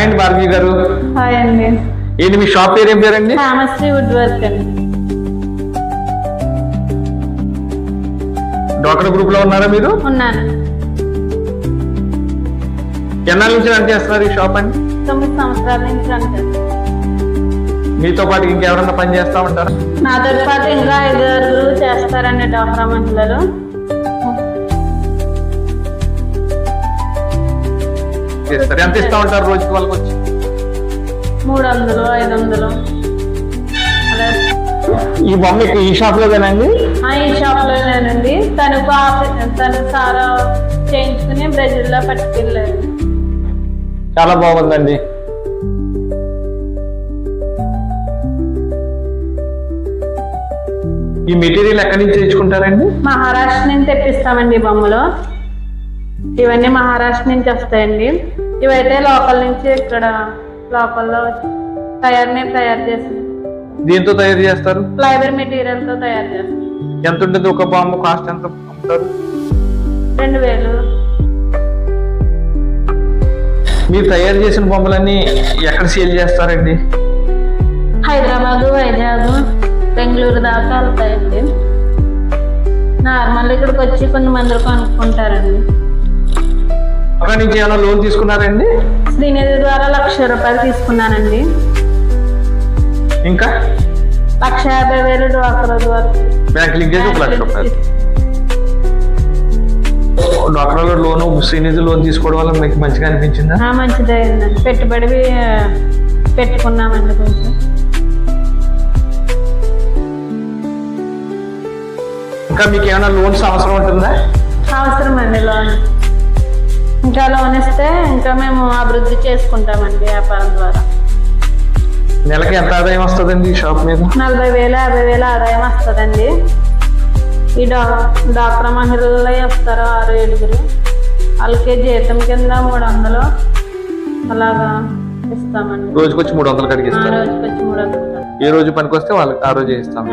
అండి భార్గవి గారు. హాయ్ అండి. ఏంటి మీ షాప్ పేరు ఏం పేరండి? శ్యామశ్రీ వుడ్ వర్క్ అండి. డాక్టర్ గ్రూప్లో ఉన్నారా మీరు? ఉన్నాను. ఎన్నాళ్ళ నుంచి రన్ చేస్తున్నారు ఈ షాప్ అండి? తొమ్మిది సంవత్సరాల నుంచి అంటే మీతో పాటు ఇంకెవరన్నా పని చేస్తా ఉంటారా? నాతో పాటు ఇంకా ఐదారు చేస్తారండి డాక్రా మహిళలు చేస్తారు. ఎంత ఇస్తా ఉంటారు రోజుకి వాళ్ళకి వచ్చి? మూడు వందలు ఐదు వందలు అలా ఈ బొమ్మ ఈ షాప్ లోనేనండి ఆ, ఈ షాప్ లోనేనండి తనకు ఆప- తను సారా చేయించుకుని బ్రెజిల్లో పట్టుకెళ్ళారు చాలా బాగుందండి. ఈ మెటీరియల్ ఎక్కడి నుంచి తెచ్చుకుంటారండి? మహారాష్ట్ర నుంచి తెప్పిస్తామండి ఈ బొమ్మలు. ఇవన్నీ మహారాష్ట్ర నుంచి వస్తాయండి. ఇవైతే లోకల్ నుంచి ఇక్కడ లోకల్లో తయారు తయారు చేస్తాం. దీంతో తయారు చేస్తారు? ఫ్లైబర్ మెటీరియల్తో తయారు చేస్తాం. ఎంత ఉంటుంది ఒక బొమ్మ కాస్ట్ ఎంత అమ్ముతారు? రెండు వేలు. మీరు తయారు చేసిన బొమ్మలన్నీ ఎక్కడ సేల్ చేస్తారండి? హైదరాబాదు వైజాగ్ బెంగళూరు దాకా వెళ్తాయండి. నార్మల్ ఇక్కడికి వచ్చి కొన్ని మందులు కొనుక్కుంటారండి. అక్కడి నుంచి ఏమైనా లోన్ తీసుకున్నారండి? శ్రీనిధి ద్వారా లక్ష రూపాయలు తీసుకున్నానండి. ఇంకా? లక్ష యాభై వేలు డ్వాక్రా ద్వారా బ్యాంక్ లింక్ చేసి ఒక లక్ష రూపాయలు. డాక్టర్లో లోన్ శ్రీనిధి లోన్ తీసుకోవడం వల్ల మీకు మంచిగా అనిపించిందా? ఆ, మంచిదే అయిందండి. పెట్టుబడి ఆ, పెట్టుకున్నామండి కొంచెం. ఇంకా మీకు ఏమైనా లోన్స్ అవసరం ఉంటుందా? అవసరం అండి లోన్. ఇంకా లోన్ ఇస్తే ఇంకా మేము అభివృద్ధి చేసుకుంటామండి వ్యాపారం ద్వారా. నెలకి ఎంత ఆదాయం వస్తుందండి ఈ షాప్ మీద? నలభై వేలు యాభై వేలు ఆదాయం వస్తుందండి. ఈ డా డాక్టర్ మహిళలు వస్తారు ఆరు ఏడుగురు. వాళ్ళకి జీతం కింద మూడు వందలు అలాగా ఇస్తామండి. రోజుకి వచ్చి మూడు వందలు కడిగి ఆ ఇస్తారు రోజుకి వచ్చి మూడు వందలు ఏ రోజు పనికి వస్తే వాళ్ళకి ఆ రోజు ఇస్తాం